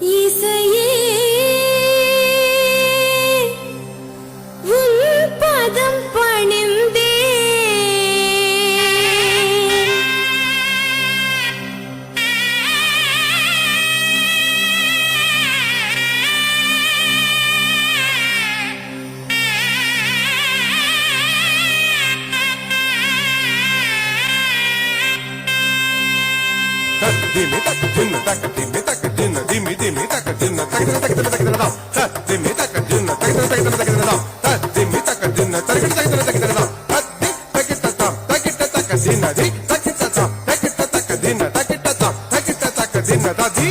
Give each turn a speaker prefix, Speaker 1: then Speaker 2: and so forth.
Speaker 1: 一岁。
Speaker 2: దిమి తక్క జిన్న తక్క దిమి తక్క జిన్న దిమి దిమి తక్క జిన్న తగిన తగిన తగిన దా దిమి తక్క జిన్న తగిన తగిన తగిన దా దిమి తక్క జిన్న తగిన తగిన తగిన దా ది తగిట తా తగిట తక్క జిన్న ది తగిట తా తగిట తక్క జిన్న తగిట తా తగిట తక్క జిన్న దా ది